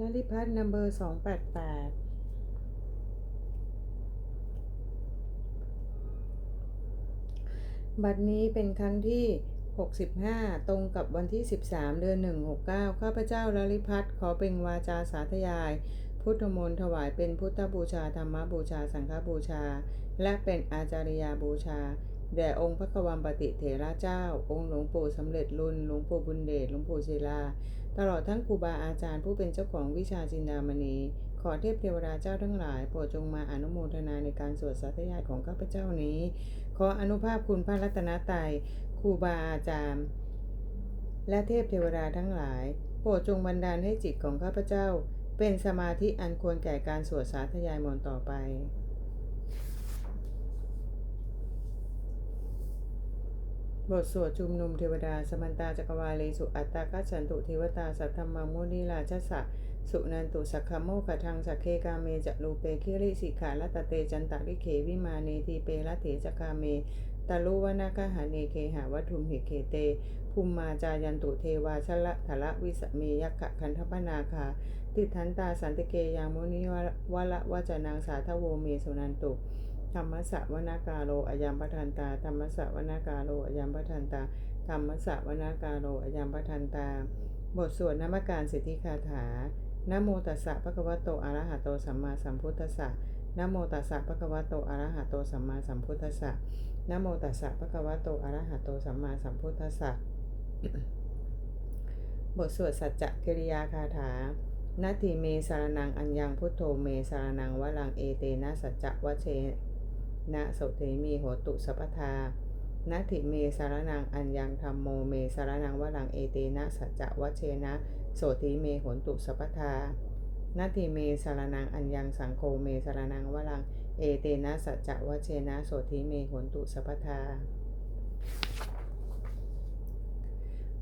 ลลิพัฒน์นัมเบอร์สองแปดแปดบัดนี้เป็นครั้งที่ 65 ตรงกับวันที่ 13 เดือน 169 ข้าพเจ้าลลิพัฒน์ขอเป็นวาจาสาธยาย พุทธมนต์ถวายเป็นพุทธบูชาธรรมบูชาสังฆบูชา และเป็นอาจาริยาบูชา แด่องค์พระกวามปติเถระเจ้า องค์หลวงปู่สำเร็จรุ่นหลวงปู่บุญเดชหลวงปู่ศิลา ตลอดทั้งครูบาอาจารย์ผู้เป็นเจ้าของวิชาจินดามณี ขอเทพเทวดาเจ้าทั้งหลาย โปรดจงมาอนุโมทนาในการสวดสาธยายของข้าพเจ้านี้ ขออนุภาพคุณพระรัตนตรัยครูบาอาจารย์ และเทพเทวดาทั้งหลาย โปรดจงบันดาลให้จิตของข้าพเจ้า เป็นสมาธิอันควรแก่การสวดสาธยายมนต์ต่อไป บทสวดชุมนุมเทวดา สมันตาจักรวาเลสุอัตตากัจฉันตุเทวตา สัทธรรมังมุนีราชสะสุนันตุสักขโมกทังสักเคกาเมจะลูเปคิริสิขาลตะเตจันตะลิเขวิมาเนทีเปละเถจกาเมตาลุวนาคหาเนเคหาวัตุมหิเคเต ภูมิมาจายันตุเทวาชละทละวิสเมยักขะคันทปนาคา ติทันตาสันติเกยางมุนิวะละวะจนางสาทโวเมสุนันตุ ธรรมสวนากาโลอายามปทันตา ธรรมสวนากาโลอายามปทันตา ธรรมสวนากาโลอายามปทันตา บทสวดนามการสิทธิคาถานโมตัสสะภะคะวะโตอะระหะโตสัมมาสัมพุทธัสสะนโมตัสสะภะคะวะโตอะระหะโตสัมมาสัมพุทธัสสะนโมตัสสะภะคะวะโตอะระหะโตสัมมาสัมพุทธัสสะบทสวดสัจจะกิริยาคาถานาทีเมสารนังอัญญังพุทโธเมสารนังวลังเอเตนะสัจจะวะเช นะโสเทมีโหตุสัพพทานาทิเมสารนังอัญญังธรรมโมเมสารนังวลังเอเตนะสัจจวเชนะโสติเมโหตุสัพพทานาทิเมสารนังอัญญังสังโฆเมสารนังวลังเอเตนะสัจจวเชนะโสติเมโหตุสัพพทา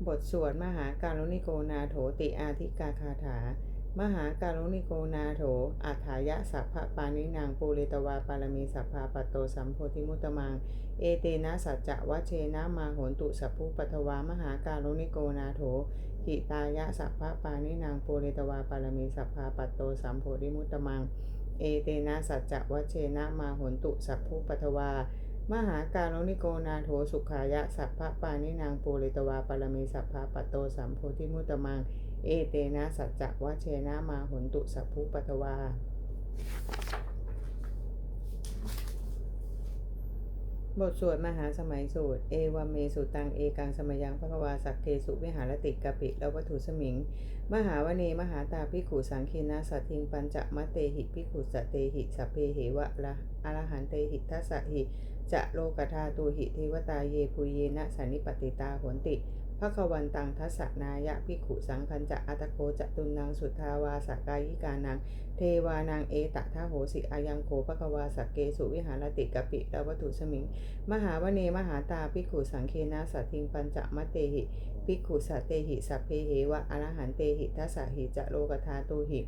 บทสวดมหาการุณิโกนาโถติอาธิกาคาถา มหาการุณิโกนาโถอัฏฐายะสัพพปานินางปูเรตวาปารมีสัพพาปโตสัมโพธิมุตมัง เอเตนะสัจจะวะเชนะมาโหนตุสัพพุปทวามหาการุณิโกนาโถหิตายะสัพพปานินางปูเรตวาปารมีสัพพาปโตสัมโพธิมุตตมัง เอเตนะสัจจะวะเชนะมาโหนตุสัพพุปทวา มหาการุณิโกนาโถสุขายะสัพพะปานินางปูริตวาปรมีสัพพะปตโตสัมโพธิมุตมัง เอเตนะสัจจะวะเชนะมาหุนตุสัพพุปตวาบทสวดมหาสมัยสูตร เอวาเมสุตัง เอกังสมยังพระวาสักเทสุวิหารติกะปิและวัตถุสมิง มหาวเนมหาตาพิขุสังคีนาสัตทิงปัญจมะเตหิพิขุสเตหิสัพเพเหวะละอรหันเตหิทัสสะหิ จะโลกธาตูหิเทวตาเยปุเยนะสันนิปติตาหนติภควันตังทัสสนายะพิขุสังคัญจะอัตโคจะตุนังสุทธาวาสกายิกานัง เทวานางเอตะทาโหสิอายังโคภควาสกเกสุวิหารติกปิและวัตถุสมิง มหาวเนมหาตาพิขุสังเคนะสัตทิงปัญจมะเตหิพิขุสัตเตหิสัพเพเหวะอรหันเตหิทัสสหิจะโลกธาตูหิ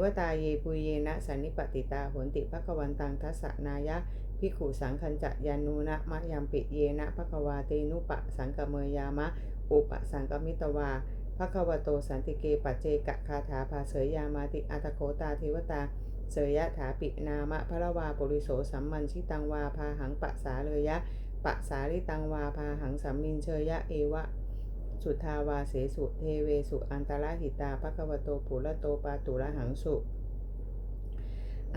วตาเยปุเยนะสันนิปติตาโหนติภควันตังทัสสนายะพิขุสังคัญจะยานูนะมะยามปิเยนะภควาเตนุปะสังกเมยามะ อุปสังกมิตวาภควโตสันติเกปัจเจกะคาถาภาเสยยามาติอัตโคตาเทวตาเสยยะถาปินามะพระวาปุริโสสัมมันชิตังวาพาหังปะสาเลยะปะสาริตังวาพาหังสัมมินเชยยะเอวะ สุทาวาเสสุเทเวสุอันตรหิตาภควโตปุระโตปาตุระหังสุ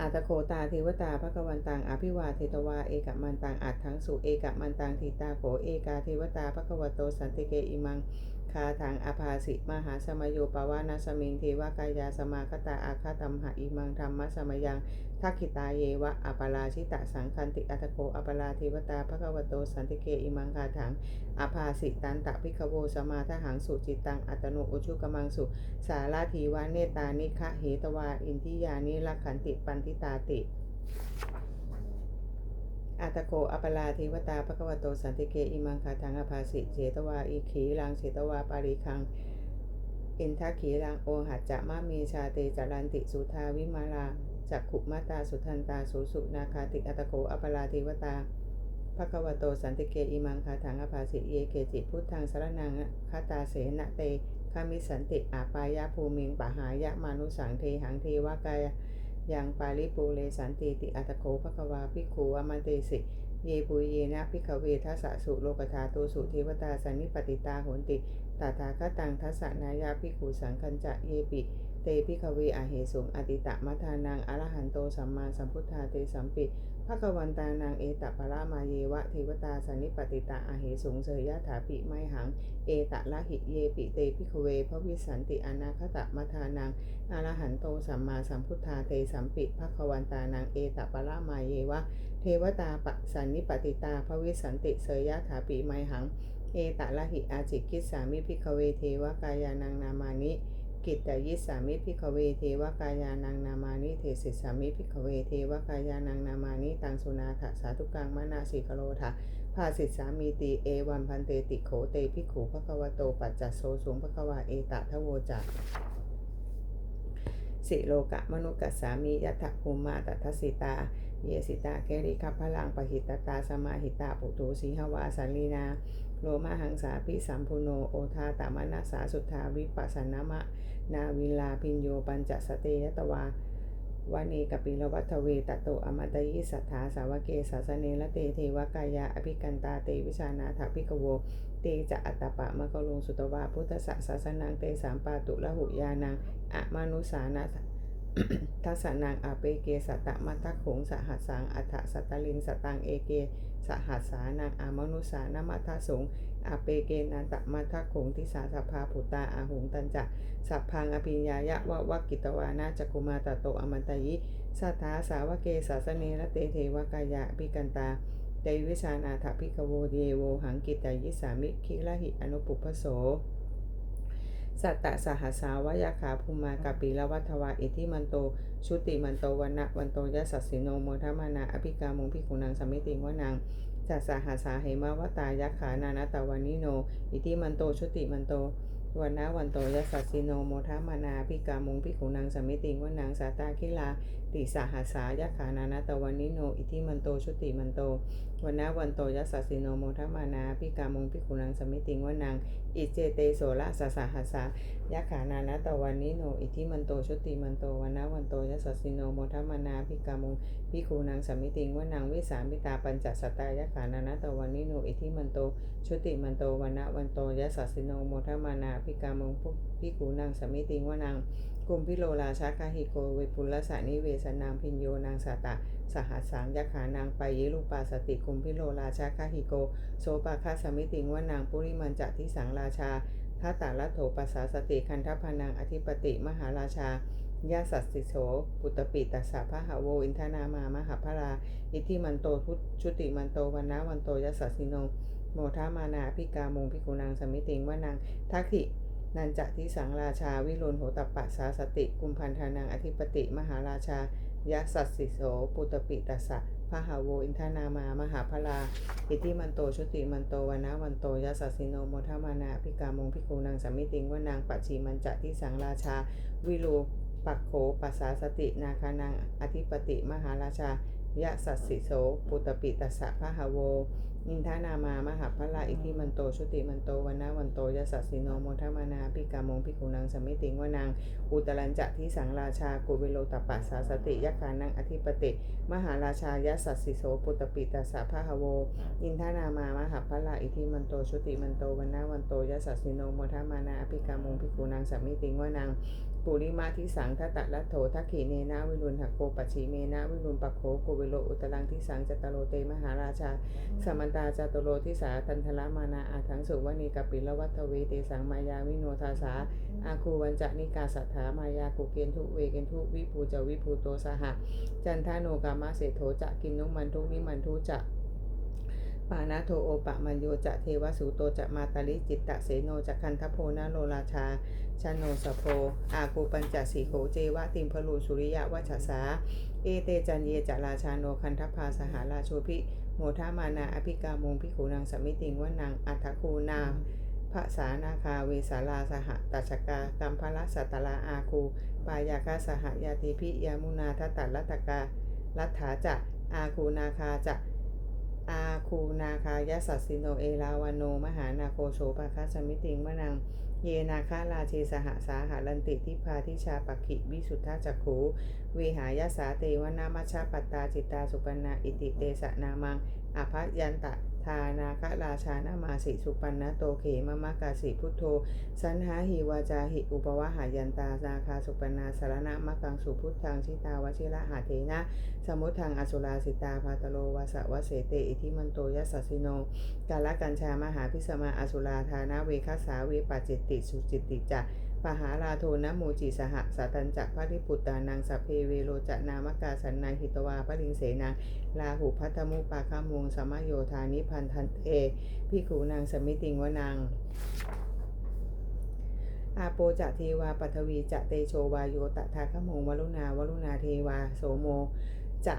อาตโคตาเทวตาภควันตังอภิวาเทตวาเอกมันตังอัดทั้งสุเอกมันตังทิตาโขเอกาเทวตาภควโตสันติเกอิมัง คาถังอภาสิมหาสมโยปวานาสมิงเทวกายาสมาคตาอาคาตัมหะอิมังธรรมะสมยังทักขิตาเยวะอปราชิตะสังคันติอัตโคอปราเทวตาภควโตสันติเกอิมังคาถังอภาสิตันตะพิคโวสมาทหังสุจิตังอัตโนอุชุกมังสุ สาราทีวาเนตานิคะเหตวาอินทิยานิลักขันติปันทิตาติ อาตโกอปลาเทวตาภควโตสันติเกอิมังคาทังอภาสิเจตวาอีขีลังเจตวาปาริคังอินทักขีลังโอหัจจะมามีชาเตจารันติสุทาวิมาลาจักขุมาตาสุทันตาสุสุนาคาติอัตโกอปลาเทวตาภควโตสันติเกอิมังคาถังอภาสิเยเกจิพุทธังสารนังคาตาเสนะเตคามิสันติอาปายะภูมิงปะหายะมานุสังเทหังเทวกาย ยังปาลิปูเลสันติติอัตโคภควาภิกขุอมันเตสิเยปุยเยนะพิกเวทัสสะสุโลกธาตุสุเทวตาสันนิปติตาโหนติตถาคตังทัสสะนายาพิขุสังคัญจะเยปิเตพิกเวอเหสุงอติตะมัทานังอรหันโตสัมมาสัมพุทธาเตสัมปิ ภควันตานังเอตปะระมาเยวะเทวตาสันนิปติตาอาเหสุงเสยยะถาปิไมหัง เอตะละหิเยปิเตพิกเวพระวิสันติอนาคตะมัทานังอรหันโตสัมมาสัมพุทธาเตสัมปิภควันตานังเอตปะระมาเยวะ เทวตาปะสันนิปติตาภวิสันติเสยยะถาปีไมหัง เอตะละหิอาจิกิสามิพิกเวเทวกายานังนามานิ กิตตยิสามิพิกเวเทวกายานังนามานิเทศิสามิพิกเวเทวกายานังนามานิตังสุนาถสาธุกังมนาสิกโลทะภาสิสามีตีเอวันพันเตติโขเตพิกขุภควโตปัจจัสโซสุงภควาเอตะทะโวจักสิโลกะมนุกัสสามียัตถภูมาตัทสิตา เยสิตาเกริคัพพลังปหิตตาสมาหิตาปุถุสีหวาสันลีนาโลมาหังสาพิสัมพุโนโอทาตามนัสสาสุทธาวิปัสสนามะ นาวิลาพินโยปัญจสเตยตวาวานีกปิลวัตเวตโตอมตยิสัทธาสาวเกสาสเนละเตเทวกายาอภิกันตาเตวิชานาถาภิกโวเตจะอัตตปะมะกลุงสุตวาพุทธสสะสนังเตสามปาตุละหุยานังอะมานุสานาทัสนังอาเปเกสตะมัทะโขงสหัสสังอัฏฐสัตตลิงสตังเอเก สหัสสานังอามนุสานมัทสงอเปเกนันตะมัทโขงทิสาสภาปุตาอาหุงตันจะสัพพังอภิญญายะวะวะกิตวานาจักุมาตะโตอมันตยิสัทธาสาวเกสาสเนระเตเทวกายะพิกันตาเตวิชานาถพิกโวเยโวหังกิตายิสามิคิละหิอนุปุพพโส สัตตะสหสาวยาขาภูมากาปิละวัฏวาอิทิมันโต ชุติมันโตวันนะวันโตยะสัสสิโนโมทมานาอภิกามงพิกุนังสมิติงวนังจัสสหัสาเหมาวตายะขานานาตวานิโน อิทิมันโตชุติมันโตวันนะวันโตยะสัสสิโนโมทมานาอภิกามงพิกุนังสมิติงวนังสาตาคิลา ติสหัสายะขานานาตวานิโน อิทิมันโตชุติมันโตวันนะวันโตยะสัสสิโนโมทมานาอภิกามงพิกุนังสมิติงวนัง อิเจเตโสละสสหัสสายะขานานะตะวันนิโน อิทิมันโตชุติมันโตวันนะวันโตยสสสิโนโมทัมานาพิกามุงพิคูนางสมิติงว่านางวิสามิตาปัญจสตายะขานานะตะวันนิโน อิทิมันโตชุติมันโตวันนะวันโตยสสสิโนโมทัมานาพิกามุงพิคูนางสมิติงว่านาง กุมพิโลราชาคาหิโกเวปุลสานิเวสนางพินโยนางสาตะ สหัสสังยักขานางไปเยลุปาสติกุมพิโลราชาคาหิโก โสปาคาสมิติงว่านางปุริมันจะทิสังราชาทัตตาลัตโถปัสสาสติคันทพานังอธิปติมหาราชายาสัสสิโสปุตตปิตัสสะพะหาโว อินทนามามหาพรา อิทิมันโตทุชุติมันโตวันนะวันโตยสัสสิโน โมทามานาพิกามงพิกุนางสมิติงวานางทักขิ นันจะทิสังราชาวิรุณโหตปปัสาสติ กุมพันธานังอธิปติ มหาราชายาสัสสิโสปุตตปิตัสสะพะหาโวอินทนามามหาพราอิทิมันโตชุติมันโตวนนะวันโตยะสัสสิโนโมทมานาพิกามงพิคูนางสัมมิติงว่านางปัจฉีมันจะที่สังราชา วิรูปักโขปัสสาสติ นาคานังอธิปติ มหาราชายะสัสสิโสปุตตปิตัสสะพะหาโว อินทานามามหาพลาอิทิมันโตชุติมันโตวันนะวันโตยสัสสิโนโมทมานาพิกามงพิคูนางสมิติงว่านางอุตรัญจะที่สังราชากุเวโลตปัสสาสติยะคานังอธิปติมหาราชายสัสสิโสปุตตปิตัสสะพะหโวอินทานามามหาพลาอิทิมันโตชุติมันโตวันนาวันโตยสัสสิโนโมทามานาอภิกามงพิกูนางสมิติงวานาง ปุริมาทิสังทัตตะลัตโถทักขีเนนาวิรุณหักโกปัจฉิเมนาวิรุณปักโขโกเวโลอุตลังทิสังจตโรเตมหาราชา สมันตาจตโรทิสาทันทละมานาอาทังสุวณีกปิลวัตเวเตสังมายาวิโนทาสาอาคูวันจะนิกาสัทธามายากุเกนทุเวเกนทุวิภูจวิภูโตสหะ จันทาโนกามาเสโถจะกินนุมันทุนิมันทุจะ ปานาโทโอปะมัญโยจะเทวสุโตจะมาตาลิจิตตะเสโนจะคันทโพนาโลราชาชนโนสโพอากูปัญจสีโหเจวะติมพลูสุริยะวัชสา เอเตจันเยจะราชาโนคันทพาสหาราโชพิ โมทามานาอภิกามงพิขูนางสมิติงวนังอัฏฐคูนาภาษานาคาเวสาลาสหตัชกากัมพละสัตลาอาคูปายาคาสหยาติพิยามุนาทัตตลัตกาลัทธาจะอาคูนาคาจะ อาคูนาคายสัสสิโนเอลาวันโน มหานาโคโสปาคัสมิติงมะนัง เยนาคาราเชสหสาหารันติทิพาทิชาปกิวิสุทธาจักขูวิหายาสาเตวนามัชาปัตตาจิตตาสุปนาอิติเตสะนามังอภัยันตะ ทานาคราชานามาสิสุปันนโตเขมมะกาสิพุทโธ สันหาหิวาจาหิอุปวะหายันตานาคาสุปนาสารณะมะกังสุพุทธังชิตาวชิระหาเทนะ สมุทังอสุราสิตาพาตโลวาสวะเสเตอิทิมันโตยัสสสิโน กาลกัญชามหาพิสมาอสุราธานาเวคัสสาเวปัจจิตติสุจิตติจะ ปหาลาโทนะโมจิสหสัตัญจะพระริปุตตานังสัพเพเวโรจนามกาสันนาหิตวาปริงเสนาลาหุพัทธมุปาคามวงสมโยธานิพันธันเตพิขูนางสมิติงวนางอาโปจะเทวาปัทวีจะเตโชวาโยตถาคมงวรุณาวรุณาเทวาโสโมจะ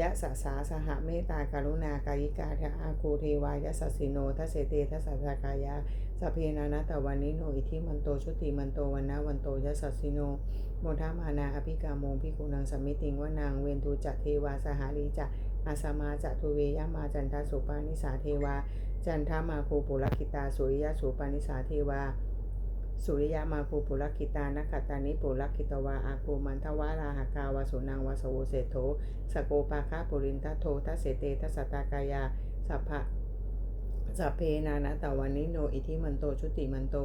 ยะสะสาสหเมตตาการุณากายิกาทะอาคูเทวายะสัสิโนทัสเสเตทัสสะกายะสพเพนานาตะวันนิโนอิทิมันโตชุติมันโตวันนาวันโตยะสัสิโนโมทามานาอภิกาโมพิกุนังสมมิติงวนางเวนทูจัตเทวาสหารีจะอาสมาจะทุเวยะมาจันทสุปานิสาเทวา จันทามาภูปุรคิตาสุริยะสุปานิสาเทวา สุริยามาภูปุรคิตานักขตานิปุรคิตวาอาภูมันทวาราหกาวาสุนังวาสโวเศโธสโกปาคาปุรินทโททัสเสเตทัสตากายาสัพพะสัพเพนานะตะวันนิโนอิทิมันโตชุติมันโต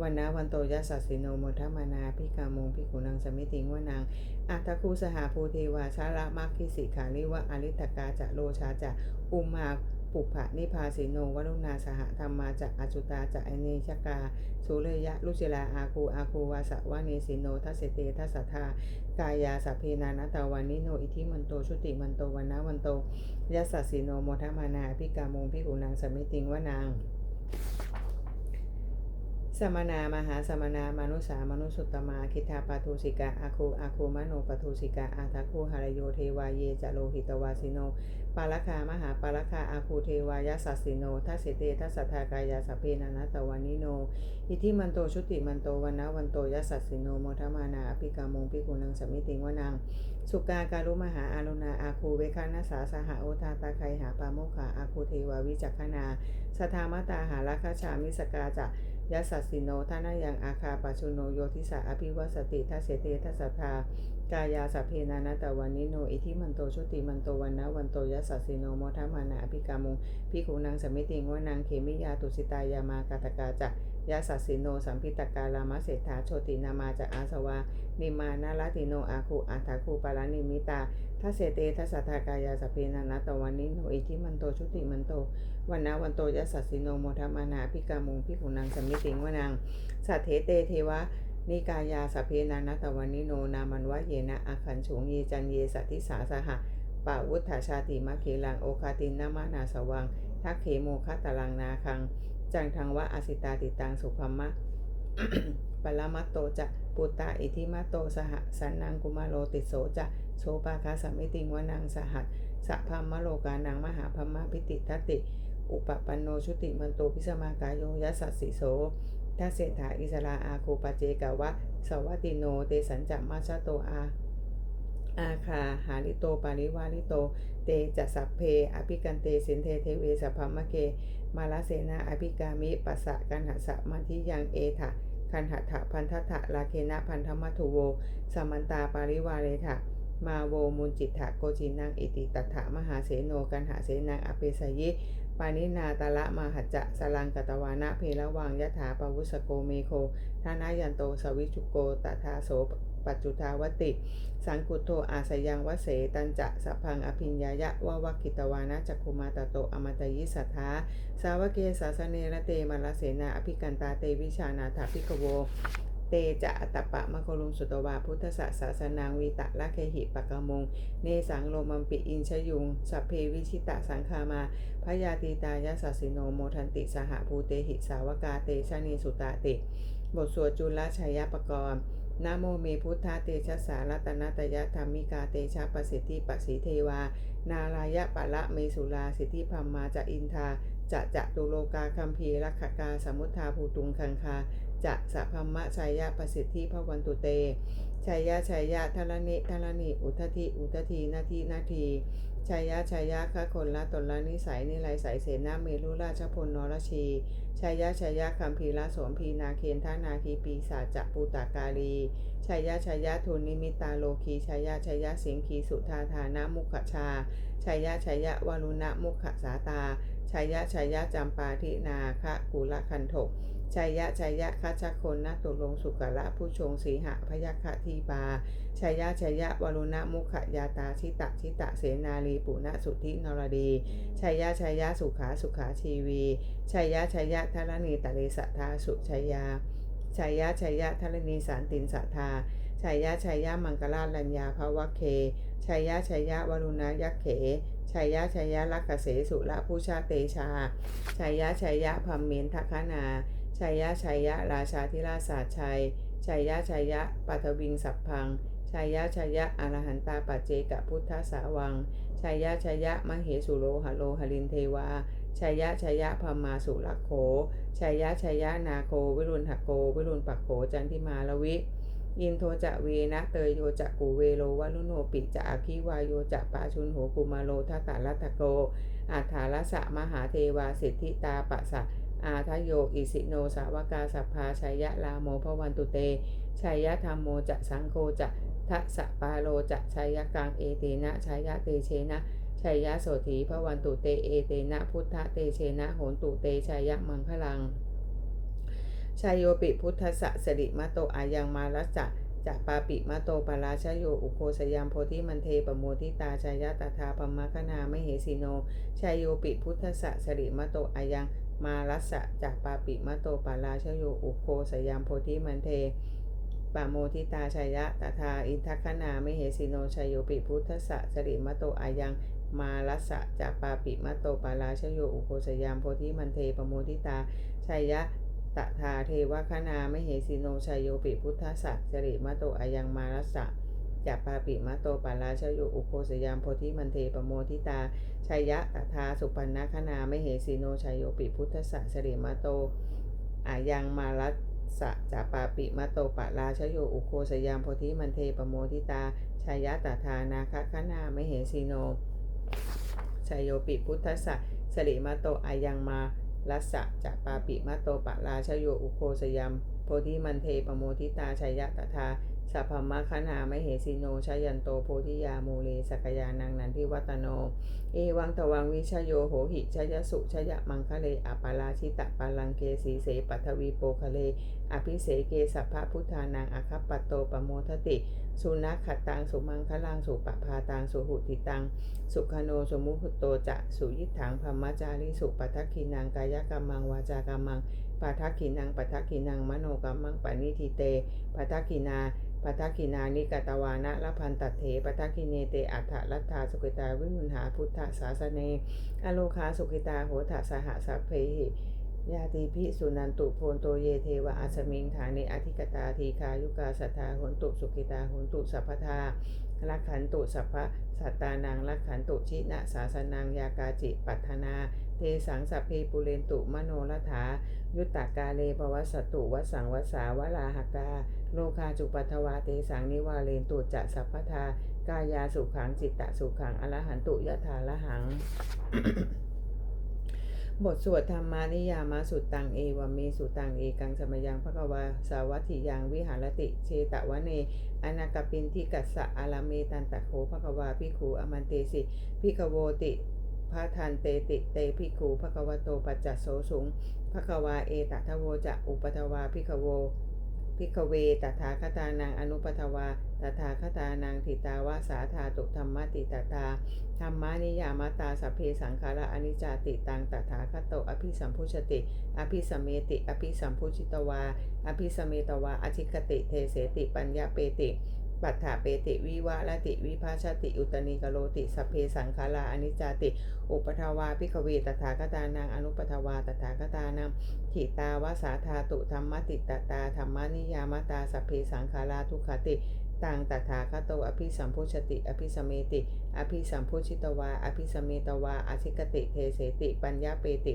วันนะวันโตยัสสสสิโนโมทมานาพิกามงพิกุนังสมิติงวานางอัตคูสหาภูเทวาชาละมัคคิสิขาลิวะอริตกาจะโลชาจะอุมา ปุพะนิพาสิโนวรุณาสหธรรมมาจะอจุตาจะอเนชกาสุเลยะลุจิลาอาคูอาคูวาสะวะเนสิโนทัสเตทัสสะทากายาสัพเพนานาตาวันนิโนอิทิมันโตชุติมันโตวันนะวันโตยัสสิโนโมทมานาพิกามงพิกุนางสมิติงวนางสมนามหาสมนามนุสามนุสุตตมาคิทาปทุสิกาอาคูอาคูมโนปทุสิกาอาทัคคูหารโยเทวาเยจะโลหิตวาสิโน ปาลคามหาปาลคาอาคูเทวายาสัสสิโนทัสเสเตทัสสทากายาสเพนานาตวันนิโน อิทิมันโตชุติมันโตวันนะวันโตยัสสัสสิโนโมทมานาอภิกามงพิกุนังสมิติงวนัง สุกาการุมหาอารุณาอาคูเวคานาสาสหโอทาตาไคหาปาโมขาอาคูเทวาวิจักขณาสทามตาหาราคาชามิสกาจะยัสสัสสิโนทานายังอาคาปัจจุโนโยทิสาอภิวัสติทัสเสเตทัสสทา กายาสัพเพนานาตวันนิโนอิทิมันโตชุติมันโตวันนะวันโตยัสสัสสิโนโมทมานาอภิกามุงพิกุนังสมิติงวานังเขมิยาตุสิตายามากาตกาจะยาสัสสิโนสัมพิตกาลามะเศรษฐาโชตินามาจากอาสวา นิมานาลติโนอาคูอัฏฐาคูปารานิมิตาทัเสเตทัสสะทากายาสพเพนานาตวันนิโนอิทิมันโตชุติมันโตวันนาวันโตยัสสัสสิโนโมทมานาพิกามุงพิขุนังสมิติงวานังสัทเทเตเทวะ นิกายาสพเพนานาตวันนิโนนามันวะเยนะอาคันฉงเยจันเยสัทธิสาสหะปาวุฒาชาติมะเคลังโอคาตินนามานาสวังทักเขโมคะตาลังนาคัง จังทังวะอสิตาติตังสุภมะปรมัตโตจะปุตตาอิทิมาโตสหสันนังกุมาโลติโสจะโสปาคาสัมิติงวนังสหัสสะพัมมะโลกานังมหาพัมมะพิติทัติ อุปปันโนชุติมันโตพิสมากายโยยัสสสสิโส ทัสเศรษฐาอิสราอาคูปเจกาวะสวัติโน เตสัญจัมมาชะโตอา อาคาหาลิโตปาริวาลิโต เตจะสัพเพ อภิกันเตสินเทเทเวสัพพมะเก มาลาเสนาอภิกามิปัสสะกันหสะมาทิยังเอถะคันหถะพันทถะลาเคนะพันธมัทุโว สมันตาปาริวาเรถะมาโวมุนจิตถะโกจินังอิติตัฏฐะมหาเสโนกันหาเสนังอเปสยิ ปานินาตาละมาหัจจะสลังกตวานะเพละวังยะถาปวุสโกเมโคทานายันโตสวิจุโกตถาโสปัจจุทาวติ สังกุโทอาสยังวเสตันจะสพังอภิญญายะวาวกิตวานะจักคุมาตโตอมตยิสัทธาสาวเกสาสเนระเตมาลเสนาอภิกันตาเตวิชานาถาภิกโว เตจะอัตปะมะโคลุมสุตวาพุทธะศาสนางวีตะละเคหิปะกะมง เนสังโลมัมปิอินชยุง สัพเพวิชิตะสังคามาพยาตีตายาสัสิโนโมทันติสหภูเตหิสาวกาเตชะนีสุตาติ บทสวดจุลชัยปกรณ์นโมเมพุทธาเตชะสารัตนตยธรรมิกาเตชะประสิทธิปสิเทวา นาลายะปะละเมสุลาสิทธิพัมมาจะอินทาจะจะตุโลกาคัมภีรักขกาสมุทธาภูตุงคังคา จะสัพพมะชัยยะประสิทธิพระวันตุเตชัยยะชัยยะทรณิทรณิอุทธิอุทธีนาทีนาทีชัยยะชัยยะคะคนละตนละนิสัยนิไลสายเสนาเมรุราชพลนรชีชัยยะชัยยะคัมภีระสมพีนาเคนทานาคีปีศาจะปูตากาลีชัยยะชัยยะทุนนิมิตาโลคีชัยยะชัยยะสิงคีสุธาธานามุขชาชัยยะชัยยะวารุณมุขสาตาชัยยะชัยยะจำปาทินาคะกุลคันถก ชัยยะชัยยะคัชคนนาตุลงสุกละผู้ชงสีหะพยัคฆทีปาชัยยะชัยยะวรุณมุขยาตาชิตะชิตะเสนาลีปุณสุธินรดีชัยยะชัยยะสุขาสุขาชีวีชัยยะชัยยะทรณีตะเลสทาสุชัยยาชัยยะชัยยะทรณีสารตินสัทธาชัยยะชัยยะมังกลาลัญญาภวะเคชัยยะชัยยะวรุณยักเขชัยยะชัยยะลักขเสสุละผู้ชาเตชาชัยยะชัยยะพัมเมนทคนา ชัยยะชัยยะราชาธิราชาชัย ชัยยะชัยยะปัทวิงสัพพัง ชัยยะชัยยะอรหันตาปัจเจกพุทธสาวัง ชัยยะชัยยะมเหสุโลหะโลหลินเทวา ชัยยะชัยยะพมาสุลักโข ชัยยะชัยยะนาโควิรุณหโก วิรุณปักโขจันทิมาลวิอินโทจะเวนะเตยโยจะกูเวโลวัลุโนปิจะอาคิวายโยจะปาชุนโหกุมาโลทัตตาลัตตโกอัฏฐาลสะมหาเทวาสิทธิตาปะสะ อาทโยอิสิโนสาวกาสัพพาชัยยะลาโมพวันตุเตชัยยะธรรมโมจะสังโฆจะทัสปาโลจะชัยยะกังเอเตนะชัยยะเตเชนะชัยยะโสถีพวันตุเตเอเตนะพุทธเตเชนะโหนตุเตชัยยะมังคลังชัยโยปิพุทธสะสริมะโตอายังมารัสจะจะปาปิมะโตปาราชโยอุโคสยามโพธิมันเทปโมทิตาชายะตถาปมะคณาไมเหสีโนชัยโยปิพุทธสะสริมะโตอายัง มารัสสะจากปาปิมะโตปาราชโยอุโคสยามโพธิมันเทปาโมทิตาชัยยะตถาอินทคณาไม่เหสิโนชยโยปิพุทธสะสริมะโตอายังมารัสสะจากปาปิมะโตปาราชโยอุโคสยามโพธิมันเทปโมทิตาชัยยะตถาเทวคณาไม่เหสิโนชยโยปิพุทธสะสริมะโตอายังมารัสสะ จากปาปิมะโตปาราชโยอุโคสยามโพธิมันเทปโมทิตาชัยยะตถาสุปันนาคณาไม่เหสีโนชัยโยปิพุทธสะสริมาโตอายังมารัสสะจาปาปิมาโตปะราชโยอุโคสยามโพธิมันเทปโมทิตาชัยยะตถานาคคณาไม่เหสีโนชัยโยปิพุทธสะสริมาโตอายังมารัสสะจาปาปิมาโตปะราชโยอุโคสยามโพธิมันเทปโมทิตาชัยยะตถา สัพพมะคณาไมเหสีโนชยันโตโพธิยาโมเลสกยานังนันทิวัตโน เอวังตวังวิชโยโหหิชยสุชยมังคะเลอปาราชิตะปาลังเกสีเสปัทวีโปคะเล อภิเสเกสัพพะพุทธานังอคัปปโตปโมทติ สุนัขขัดตังสุมังคะลังสุปะพาตังสุหุติตัง สุขโนสมุหุโตจะสุยิถังพมจาริสุปัทคินังกายกรรมังวาจากรรมัง ปัทคินังปัทคินังมโนกรรมังปณิทิเตปัทคินาปัทกินานิกตวานะละพันตัดเถปัทกิเนเตอัฏฐลัทธาสุกิตาวิมุนหาพุทธศาสเนอโลคาสุกิตาโหทสหสัพเพหิยาติพิสุนันตุโพนโตเยเทวะอาสมิงฐานิอธิกตาทีคายุกาสัทธาโหนตุสุกิตาโหนตุสัพพทาลักขันตุสัพพะสัตตานังลักขันตุชินะสาสนังยากาจิปัทนา เทสังสัพเพปุเรนตุมโนรถา ยุตตากาเลปวัสสตุวสังวสาวลาหกา โลคาจุปัทวาเตสังนิวาเลนตุจะสัพพทากายาสุขังจิตตะสุขังอรหันตุยะถาละหัง บทสวดธรรมานิยามาสุตังเอวเมสุตังเอกังสมยังพระกวาสาวัตถิยังวิหารติเชตะวะเนอนาคปินทิกัสสะอาลาเมตันตะโคพระกวาพิขูอมันเตสิพิกโวติ พระทันเตติเตพิขูพระกวโตปัจจโสสุงพระกวาเอตทะโวจะอุปทวาพิกโวพิกเวตถาคตานังอนุปทวาตถาคตานังทิตาวาสาธาตุธรรมติตตาธรรมานิยามตาสัพเพสังขาระอนิจจติตังตถาคตโตอภิสัมพุชติ อภิสมเมติ อภิสัมพุชิตวา อภิสมเมตวาอธิคติเทเสติปัญญาเปติ ปัฏฐาเปติวิวะละติวิภาชติอุตนิกโลติสเพสังขาราอนิจจติ อุปทวาพิกเวตถาคตานังอนุปทวาตถาคตานังทิตาวาสาธาตุธรรมติตตาธรรมนิยามตาสเพสังขาราทุขติตังตถาคตโตอภิสัมพุชติ อภิสมเมติ อภิสัมพุชิตวา อภิสมเมตวาอธิกติเทเสติ ปัญญาเปติ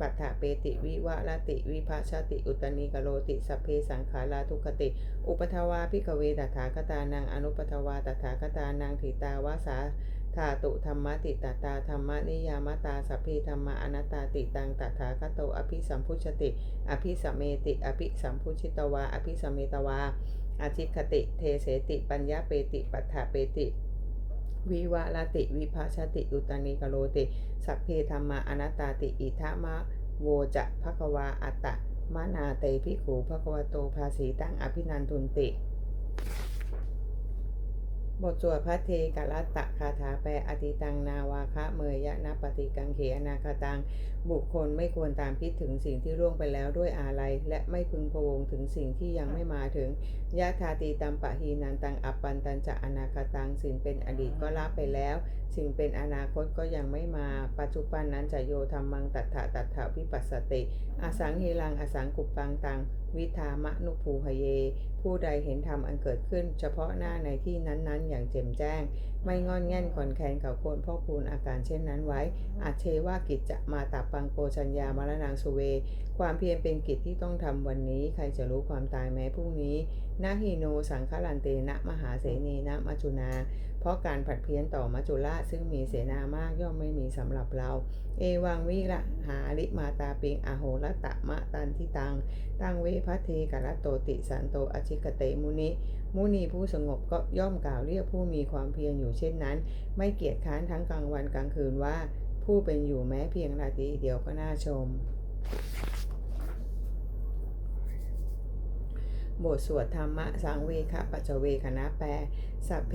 ปัฏฐเปติวิวะละติวิภาชติอุตนิกโรติสัพเพสังขาราทุกติ อุปทวาพิกเวตถาคตานังอนุปทวาตถาคตานังถิตาวาสาธาตุธรรมติตตาธรรมนิยามตาสัพเพธรรมอนัตตาติตังตถาคโตอภิสัมพุชติ อภิสเมติ อภิสัมพุชิตวา อภิสเมตวาอาทิคติ เทเสติ ปัญญาเปติ ปัฏฐเปติ วิวาลติวิภาชติอุตนิกโรติ สัพเพธรรมาอนัตตาติอิทามะโวจะภควาอัตตะมะนาเตภิกขูภควโตภาสีตังอภินันทุนติ บทสวดพระเทกัลตะคาถาแปลอติตังนาวาคะเมยยะนปฏิกังเขอนาคตัง บุคคลไม่ควรตามคิดถึงสิ่งที่ล่วงไปแล้วด้วยอาลัย และไม่พึงพวงถึงสิ่งที่ยังไม่มาถึงยะทาตีตัมปะหีนันตังอัปปันตันจะอนาคตังสิ่งเป็นอดีตก็ละไปแล้ว สิ่งเป็นอนาคตก็ยังไม่มา ปัจจุบันนั้นจะโยธรรมังตัฏฐะตัฏฐะวิปัสสติ อสังเฮลังอสังกุปปังตัง วิธามะนุภูหเย ผู้ใดเห็นธรรมอันเกิดขึ้น เฉพาะหน้าในที่นั้นๆ อย่างแจ่มแจ้ง ไม่งอนแง่นขอนแคนเก่าโคนพ่อคูณอาการเช่นนั้นไว้อาเชว่ากิจจะมาตับปงโกชัญญามรณางสุเว ความเพียรเป็นกิจที่ต้องทำวันนี้ ใครจะรู้ความตายแม้พรุ่งนี้นาฮิโนสังฆลันเตนะมหาเสนีนะมัจุนา เพราะการผัดเพี้ยนต่อมัจุราชซึ่งมีเสนามากย่อมไม่มีสำหรับเรา เอวังวิละหาลิมาตาปิงอโหรตะมะตันทิตัง ตังเวพัทเทกะระโตติสันโตอชิกเตมุนิมุนีผู้สงบก็ย่อมกล่าวเรียกผู้มีความเพียรอยู่เช่นนั้น ไม่เกียจค้านทั้งกลางวันกลางคืนว่า ผู้เป็นอยู่แม้เพียงนาทีเดียวก็น่าชม บทสวดธรรมะสังเวคะปัจจเวคณะแปลสัพเพ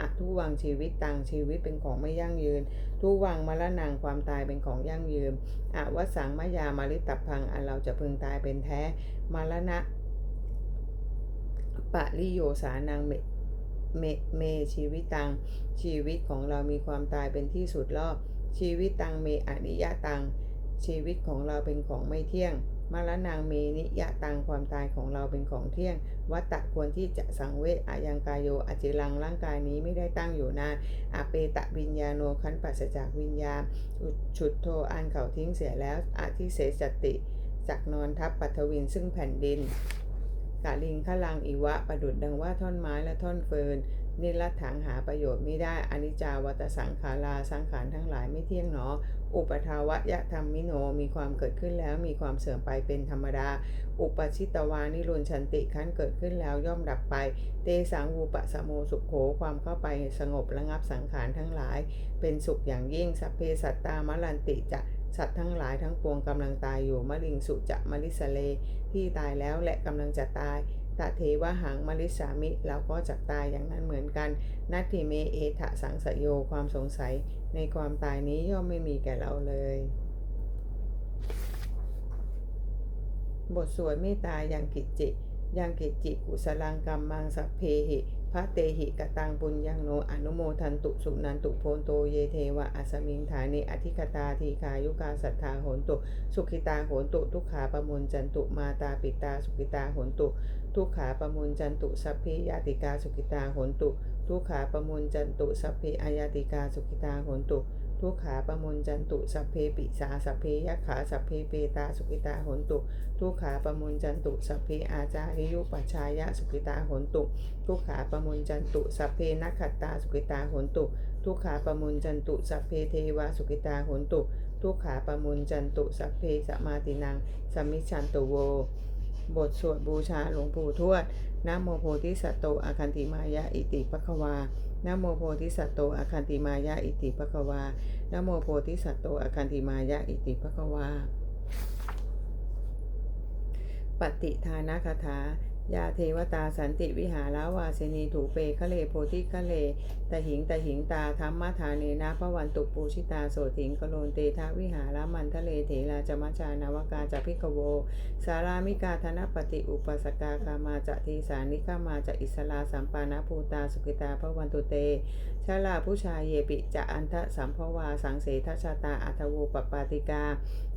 อักทุวังชีวิตตังชีวิตเป็นของไม่ยั่งยืน ทุวังมรณังความตายเป็นของยั่งยืนอวสังมายามาริตับพังอันเราจะพึงตายเป็นแท้มรณะปะริโยสานังเมเมเมชีวิตตังชีวิตของเรามีความตายเป็นที่สุดรอบชีวิตตังเมอนิยะตังชีวิตของเราเป็นของไม่เที่ยง มรณงเมนิยะตังความตายของเราเป็นของเที่ยง วัตตะควรที่จะสังเวชอายังกายโยอจิรังร่างกายนี้ไม่ได้ตั้งอยู่นานอาเปตะวิญญาโนคันปัสจากวิญญาณอุชุดโทอันเขาทิ้งเสียแล้วอาทิเสสติจักนอนทับปัทวินซึ่งแผ่นดินกาลิงขลังอีวะประดุดดังว่าท่อนไม้และท่อนเฟินนิรัตถังหาประโยชน์ไม่ได้อนิจจาวัตสังขาราสังขารทั้งหลายไม่เที่ยงหนอ อุปทาวะยะธรรมมิโนมีความเกิดขึ้นแล้วมีความเสื่อมไปเป็นธรรมดา อุปชิตวานิรุนชันติขั้นเกิดขึ้นแล้วย่อมดับไป เตสังวูปะสะโมสุขโขความเข้าไปสงบระงับสังขารทั้งหลาย เป็นสุขอย่างยิ่งสัพเพสัตตามลันติจะสัตว์ทั้งหลายทั้งปวงกำลังตายอยู่มะลิงสุจะมะลิสเลที่ตายแล้วและกำลังจะตาย ตะเทวหังมริสามิเราก็จะตายอย่างนั้นเหมือนกัน นัตถิเมเอทะสังสโยความสงสัยในความตายนี้ย่อมไม่มีแก่เราเลย บทสวดเมตตายังกิจจิยังกิจจิกุสลังกรรมมังสัพเพหิ ระเตหิกตังปุญญังโนอนุโมทันตุสุนันตุโพนโตเยเทวะอัสมิงฐานิอธิคตาทีคายุกาสัทธาโหนตุ สุขิตาโหนตุ ทุกขาปมุนจันตุมาตาปิตาสุขิตาโหนตุ ทุกขาปมุนจันตุสัพพิยาติกาสุขิตาโหนตุ ทุกขาปมุนจันตุสัพพิอายาติกาสุขิตาโหนตุ ทุกขาประมุนจันตุสัพเพปิสาสัพเพยักขาสัพเพเปตาสุขิตาหนตุ ทุกขาประมุนจันตุสัพเพอาจาริยุปัชายะสุขิตาหนตุ ทุกขาประมุนจันตุสัพเพนักขัตตาสุขิตาหนตุ ทุกขาประมุนจันตุสัพเพเทวาสุขิตาหนตุ ทุกขาประมุนจันตุสัพเพสมาตินังสมิชชันตุโว บทสวดบูชาหลวงปู่ทวด นะโมโพธิสัตโตอาคันติมายะอิติปะควานะโมโพธิสัตโตอาคันติมายะอิติปะควานะโมโพธิสัตโตอาคันติมายะอิติปะควาปฏิทานคาถา ยาเทวตาสันติวิหาราวาเสนีถูเปคะเลโพธิคะเลตะหิงตะหิงตาธรรมทาเนนะพระวันตุปูชิตาโสถิงกโลนเตทะวิหารามันทะเลเถราจมัจานาวกาจะพิกโว สารามิกาธนปฏิอุปสกาคามาจะทีสานิกามาจะอิสลาสัมปานาภูตาสุกิตาพระวันตุเต ชาลาผู้ชายเยปิจะอันทะสัมภวาสังเสทชาตาอัทโวปปาติกา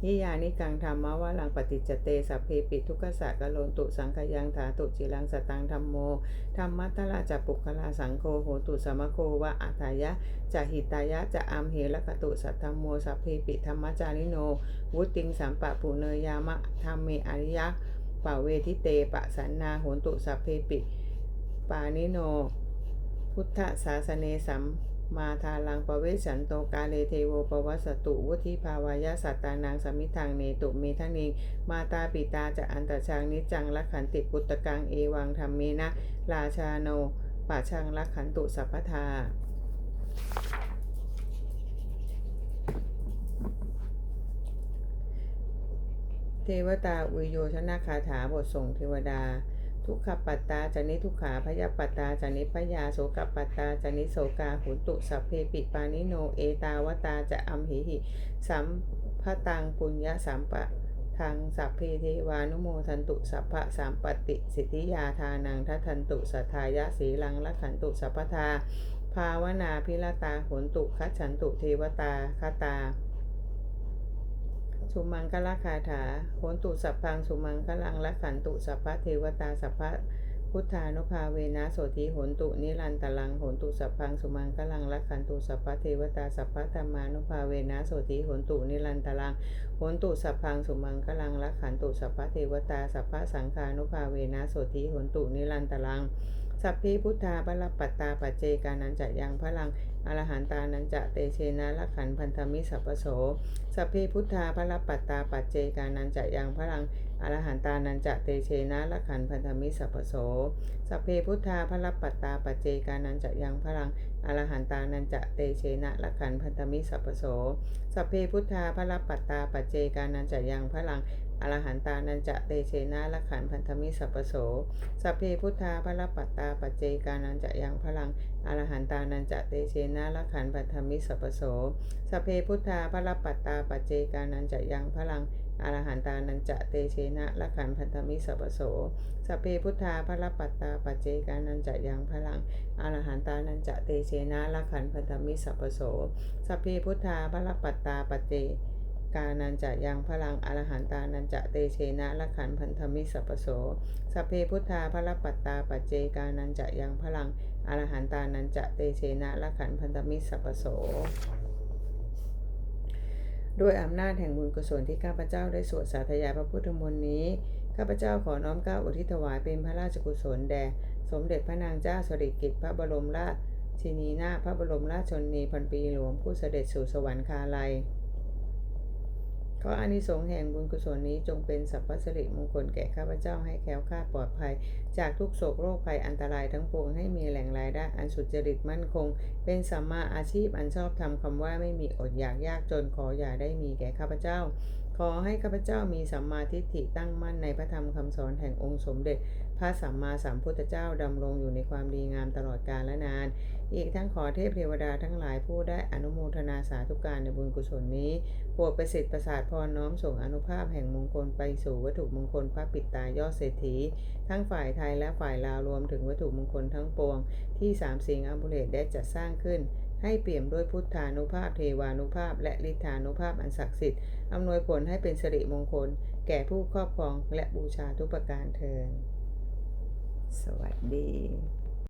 นิยานิกังธรรมวาลังปฏิจเตสัพเพปิทุกสะกะโลนตุสังขยังถาตุจิรังสตังธรรมโมธรรมัตตละจะปุคลาสังโฆโหตุสมโควะอัตายะจะหิตายะจะอัมเหละกตุสัทธรรมโมสัพเพปิธรรมจาริโน วุติงสัมปะปุเนยามะธรรมเมอริยะปะเวทิเตปะสันนาโหตุสัพเพปิปานิโน พุทธศาสเนสัมมาทาลังปเวสันโตกาเลเทโวปวัสสตุวุธิภาวายาสัตตานังสมิทังเนตุเมทันิงมาตาปิตาจะอันตชังนิจังลักขันติปุตตกังเอวังธรรมเมนะ ราชาโนปัจชังลักขันตุสัพพทาเทวตาอุโยชนะคาถาบทส่งเทวดา ทุกขปัตตาจานิทุกขาพยาปัตตาจานิพยาโสกปัตตาจานิโสกาหุนตุสัพเพปิปานิโนเอตาวตาจะอัมหิหิสัมพตังปุญญาสัมปะทางสัพเพเทวานุโมทันตุสัพพะสามปฏิสิทธิยาทานังทัทันตุสัทธายะสีลังละขันตุสัพพทา ภาวนาพิรตาหนตุคัจฉันตุเทวตาคตา สุมังคละคาถาโหนตุสัพพังสุมังคลังละขันตุสัพพะเทวตาสัพพะพุทธานุภาเวนะโสติโหนตุนิรันตลังโหนตุสัพพังสุมังคลังละขันตุสัพพะเทวตาสัพพะธรรมานุภาเวนะโสติโหนตุนิรันตลังโหนตุสัพพังสุมังคลังละขันตุสัพพะเทวตาสัพพะสังฆานุภาเวนะโสติโหนตุนิรันตลังสัพพิพุทธาพรปัตตาปัจเจกานันจะยังพลัง อรหันตานันจะเตเชนะละขันพันธมิสัพพโสสัพเพพุทธาพระปัตตาปัจเจกานันจะยังพลังอรหันตานันจะเตเชนะละขันพันธมิสัพพโสสัพเพพุทธาพระปัตตาปัจเจกานันจะยังพลังอรหันตานันจะเตเชนะละขันพันธมิสัพพโสสัพเพพุทธาพระปัตตาปัจเจกานันจะยังพลัง อรหันตานันจะเตเชนะละขันพันธมิสัพโสสัพเพพุทธาพระปัตตาปัจเจกานันจะยังพลังอรหันตานันจะเตเชนะละขันพันธมิสัพโสสัพเพพุทธาพระปัตตาปัจเจกานันจะยังพลังอรหันตานันจะเตเชนะละขันพันธมิสัพโสสัพเพพุทธาพระปัตตาปัจเจกานันจะยังพลังอรหันตานันจะเตเชนะละขันพันธมิสัพโสสัพเพพุทธาพระปัตตาปัจเจ กานันจะยังพลังอรหันตานันจะเตเชนะละขันพันธมิสัพโสสัพเพพุทธาพระปัตตาปัจเจกานันจะยังพลังอรหันตานันจะเตเชนะละขันพันธมิสัพโสด้วยอำนาจแห่งบุญกุศลที่ข้าพเจ้าได้สวดสาธยายพระพุทธมนต์นี้ ข้าพเจ้าขอน้อมเก้าอุทิศถวายเป็นพระราชกุศลแด่สมเด็จพระนางเจ้าสิริกิติ์พระบรมราชินีนาถพระบรมราชชนนีพันปีหลวงผู้เสด็จสู่สวรรคาลัย ขออานิสงส์แห่งบุญกุศลนี้จงเป็นสัพพสิริมงคลแก่ข้าพเจ้าให้แคล้วคลาดปลอดภัย จากทุกโศกโรคภัยอันตรายทั้งปวงให้มีแหล่งรายได้อันสุจริตมั่นคง เป็นสัมมาอาชีพอันชอบทำคำว่าไม่มีอดอยากยากจนขออย่าได้มีแก่ข้าพเจ้า ขอให้ข้าพเจ้ามีสัมมาทิฏฐิตั้งมั่นในพระธรรมคำสอนแห่งองค์สมเด็จ พระสัมมาสัมพุทธเจ้าดำรงอยู่ในความดีงามตลอดกาลและนาน อีกทั้งขอเทพเทวดาทั้งหลายผู้ได้อนุโมทนาสาธุการในบุญกุศลนี้โปรดประสิทธิ์ประสาทพรน้อมส่งอนุภาพแห่งมงคลไปสู่วัตถุมงคลพระปิดตายอดเศรษฐี ทั้งฝ่ายไทยและฝ่ายลาวรวมถึงวัตถุมงคลทั้งปวง ที่สามสิงอัมพุเรตได้จัดสร้างขึ้นให้เปี่ยมด้วยพุทธานุภาพเทวานุภาพ และฤทธานุภาพอันศักดิ์สิทธิ์อำนวยผลให้เป็นสิริมงคล แก่ผู้ครอบครองและบูชาทุกประการเทิน สวัสดี